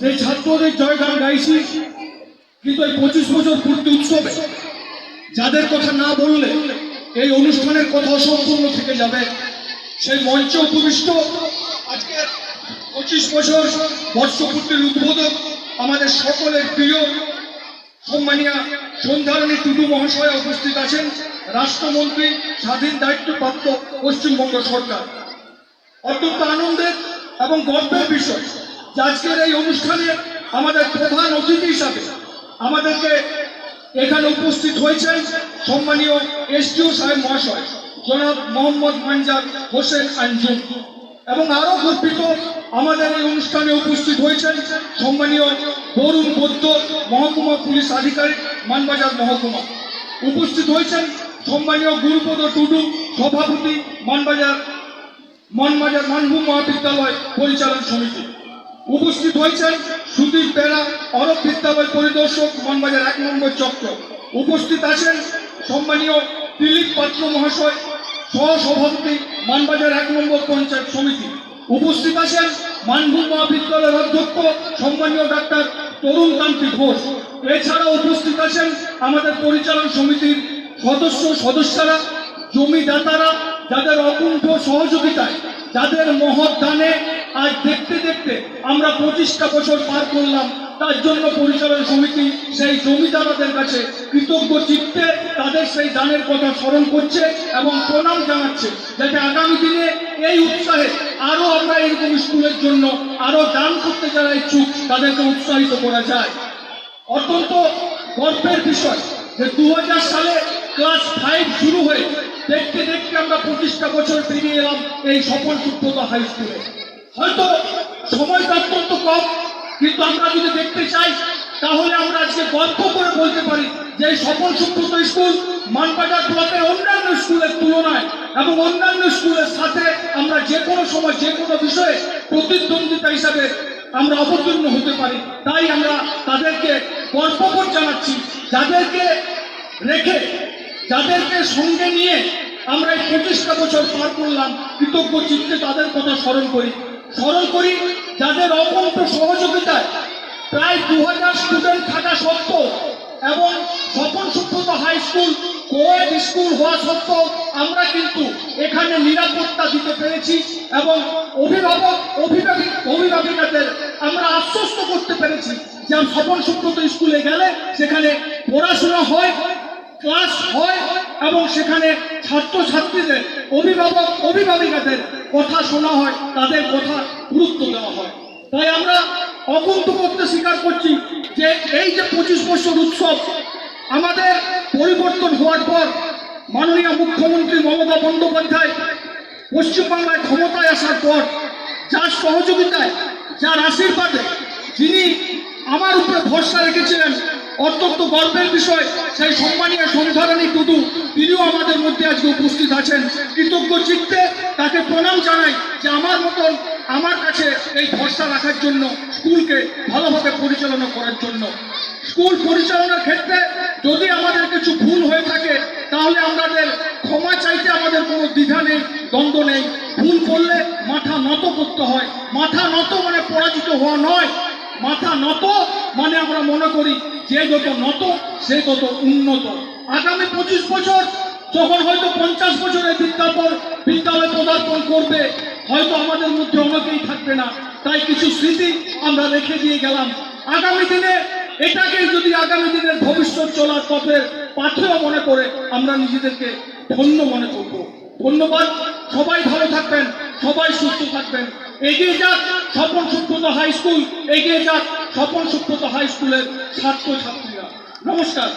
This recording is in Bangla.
সেই ছাত্রদের জয় জয়গান গাইছি। কিন্তু এই পঁচিশ বছর পূর্তি উৎসবে যাদের কথা না বললে এই অনুষ্ঠানের কথা অসম্পূর্ণ থেকে যাবে। সেই মঞ্চে উপবিষ্ট আজকে পঁচিশ বছর বর্ষপূর্তির উদ্বোধক আমাদের সকলের প্রিয় সম্মানীয় সন্ধ্যারানী টুডু মহাশয় উপস্থিত আছেন, রাষ্ট্রমন্ত্রী, স্বাধীন দায়িত্বপ্রাপ্ত পশ্চিমবঙ্গ সরকার। অত্যন্ত আনন্দের এবং গর্বের বিষয়। আজকের এই অনুষ্ঠানে আমাদের প্রধান অতিথি হিসাবে আমাদেরকে এখানে উপস্থিত হয়েছেন সম্মানীয় এসডিও সাহেব মহাশয়, জনাব মোহাম্মদ মানজার হোসেন আঞ্জুম এবং আরও গর্বিত আমাদের এই অনুষ্ঠানে উপস্থিত হয়েছেন সম্মানীয় বরুণ বৈদ্য, মহকুমা পুলিশ আধিকারিক, মানবাজার মহকুমা। উপস্থিত হয়েছেন সম্মানীয় গুরুপদ টুডু, সভাপতি, মানবাজার মানবাজার মানভূম মহাবিদ্যালয় পরিচালন সমিতি। উপস্থিত হয়েছেন সুদীপ বেড়া অরব বিদ্যালয় পরিদর্শক, মনবাজার এক নম্বর চক্র। উপস্থিত আছেন সম্মানীয় দিলীপ পাত্র মহাশয়, সহসভাপতি, মানবাজার এক নম্বর পঞ্চায়েত সমিতি। উপস্থিত আছেন মানভূম মহাবিদ্যালয়ের অধ্যক্ষ, সম্মানীয় ডাক্তার তরুণ কান্তি ঘোষ। এছাড়াও উপস্থিত আছেন আমাদের পরিচালন সমিতির সদস্য, সদস্যরা, জমিদাতারা, যাদের অকুণ্ঠ সহযোগিতায়, যাদের মহৎ দানে আজ দেখতে দেখতে আমরা পঁচিশটা বছর পার করলাম। তার জন্য পরিচালন সমিতি সেই জমিদারদের কাছে কৃতজ্ঞ চিত্তে তাদের সেই দানের কথা স্মরণ করছে এবং প্রণাম জানাচ্ছে যাতে আগামী দিনে এই উৎসাহে আরও আমরা এরকম স্কুলের জন্য আরও দান করতে যারা ইচ্ছুক, তাদেরকে উৎসাহিত করা যায়। অত্যন্ত গর্বের বিষয় যে দু হাজার সালে ক্লাস ফাইভ শুরু হয়ে দেখতে দেখতে আমরা পঁচিশটা বছর পেরিয়ে এলাম এই সফল সুপ্রত হাই স্কুলে। হয়তো সময়টা অত্যন্ত কম, কিন্তু আমরা যদি দেখতে চাই, তাহলে আমরা আজকে গর্ব করে বলতে পারি যে সফল সুপ্রত স্কুল মানবাজার ব্লকের অন্যান্য স্কুলের তুলনায় এবং অন্যান্য স্কুলের সাথে আমরা যে কোনো সময় যে কোনো বিষয়ে প্রতিদ্বন্দ্বিতা হিসাবে আমরা অবতীর্ণ হতে পারি। তাই আমরা তাদেরকে গর্ববোধ জানাচ্ছি, যাদেরকে রেখে, যাদেরকে সঙ্গে নিয়ে আমরা এই পঁচিশটা বছর পার করলাম। কৃতজ্ঞ চিত্তে তাদের কথা স্মরণ করি। স্মরণ করি, যাদের অকম্প সহযোগিতায় প্রায় দু হাজার স্টুডেন্ট থাকা সত্ত্বেও এবং Swapan Subrata high school coed school হওয়া সত্ত্বেও আমরা কিন্তু এখানে নিরাপত্তা দিতে পেরেছি এবং অভিভাবক অভিভাবক অভিভাবিকাদের আমরা আশ্বস্ত করতে পেরেছি যে স্বপন সুব্রত স্কুলে গেলে সেখানে পড়াশোনা হয় ক্লাস হয় এবং সেখানে ছাত্রছাত্রীদের অভিভাবক, অভিভাবিকাদের কথা শোনা হয়, তাদের কথা গুরুত্ব দেওয়া হয়। তাই আমরা অকুন্ত করতে স্বীকার করছি যে এই যে পঁচিশ বছর উৎসব, আমাদের পরিবর্তন হওয়ার পর মাননীয় মুখ্যমন্ত্রী মমতা বন্দ্যোপাধ্যায় পশ্চিমবাংলায় ক্ষমতায় আসার পর যার সহযোগিতায়, যার আশীর্বাদে যিনি আমার উপরে ভরসা রেখেছিলেন অত্যন্ত গর্বের বিষয়, সেই সম্মানীয় সন্ধ্যারানী টুডু, তিনিও আমাদের মধ্যে আজকে উপস্থিত আছেন। কৃতজ্ঞ চিত্তে তাকে প্রণাম জানাই যে আমার মতন আমার কাছে এই ভরসা রাখার জন্য, স্কুলকে ভালোভাবে পরিচালনা করার জন্য। স্কুল পরিচালনার ক্ষেত্রে যদি আমাদের কিছু ভুল হয়ে থাকে, তাহলে আমাদের ক্ষমা চাইতে আমাদের কোনো দ্বিধা নেই, দ্বন্দ্ব নেই। ভুল করলে মাথা নত করতে হয়। মাথা নত মানে পরাজিত হওয়া নয়। মাথা নত মানে আমরা মনে করি যে যত নত, সে তত উন্নত। আগামী পঁচিশ বছর, যখন হয়তো পঞ্চাশ বছরের বিদ্যাপন বিদ্যালয় পদার্পণ করবে, হয়তো আমাদের মধ্যে অনেকেই থাকবে না। তাই কিছু স্মৃতি আমরা রেখে দিয়ে গেলাম। আগামী দিনে এটাকে যদি আগামী দিনের ভবিষ্যৎ চলার পথের পাথেও মনে করে, আমরা নিজেদেরকে ধন্য মনে করব। ধন্যবাদ। সবাই ভালো থাকবেন, সবাই সুস্থ থাকবেন। এগিয়ে যাক স্বপন সুব্রত হাই স্কুল, এগিয়ে যাক স্বপন সুব্রত হাই স্কুলের ছাত্র ছাত্রীরা নমস্কার।